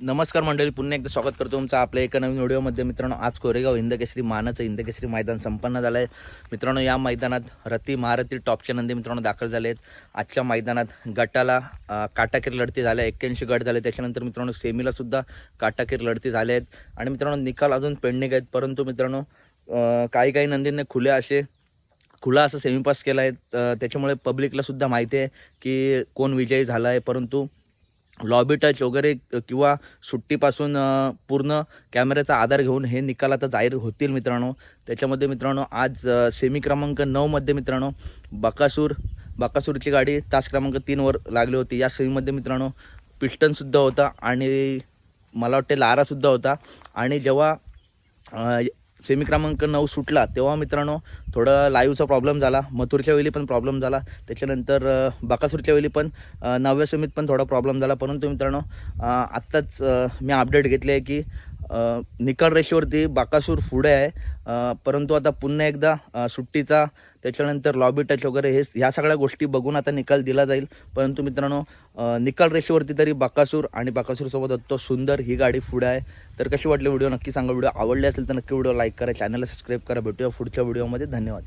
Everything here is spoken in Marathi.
नमस्कार मंडळी पुन्हा एकदा स्वागत करतो तुमचं आपल्या एका नवीन व्हिडिओमध्ये. मित्रांनो आज कोरेगाव हिंदकेसरी मानाचं हिंदकेसरी मैदान संपन्न झालं आहे मित्रांनो या मैदानात रती महारथी टॉपचे नंदी मित्रांनो दाखल झाले आहेत. आजच्या मैदानात गटाला काटाकीर लढती झाल्या एक्क्याऐंशी गट झाले. त्याच्यानंतर मित्रांनो सेमीला सुद्धा काटाकीर लढती झाल्या आहेत. आणि मित्रांनो निकाल अजून पेंडिंग आहेत परंतु मित्रांनो काही काही नंदींनी खुले असे खुला असं सेमीपास केला आहे त्याच्यामुळे पब्लिकला सुद्धा माहिती आहे की कोण विजयी झाला आहे परंतु लॉबी टच वगैरे किंवा सुट्टीपासून पूर्ण कॅमेऱ्याचा आधार घेऊन हे निकाल आता जाहीर होतील मित्रांनो. त्याच्यामध्ये मित्रांनो आज सेमी क्रमांक नऊमध्ये मित्रांनो बकासूर बकासूरची गाडी तास क्रमांक तीनवर लागली होती. या सेमीमध्ये मित्रांनो पिस्टनसुद्धा होता आणि मला वाटते लारासुद्धा होता. आणि जेव्हा सेमी क्रमांक नऊ सुटला तेव्हा मित्रांनो थोडं लाईव्हचा प्रॉब्लेम झाला मथुरच्या वेळी पण प्रॉब्लेम झाला त्याच्यानंतर बाकासूरच्या वेळी पण नवव्या सेमीत पण थोडा प्रॉब्लेम झाला परंतु मित्रांनो आत्ताच मी अपडेट घेतले आहे की निकाल रेषेवरती बाकासूर पुढे आहे. परंतु आता पुन्हा एकदा सुट्टीचा त्याच्यानंतर लॉबी टच वगैरे हे ह्या सगळ्या गोष्टी बघून आता निकाल दिला जाईल. परंतु मित्रांनो निकाल रेषेवरती तरी बाकासूर आणि बाकासूरसोबत तो सुंदर ही गाडी पुढे आहे. तर कशी वाटली व्हिडिओ? नक्की सांगा. व्हिडिओ आवडले असेल तर नक्की व्हिडिओ लाईक करा चॅनलला सबस्क्राईब करा. भेटूया पुढच्या व्हिडिओमध्ये धन्यवाद.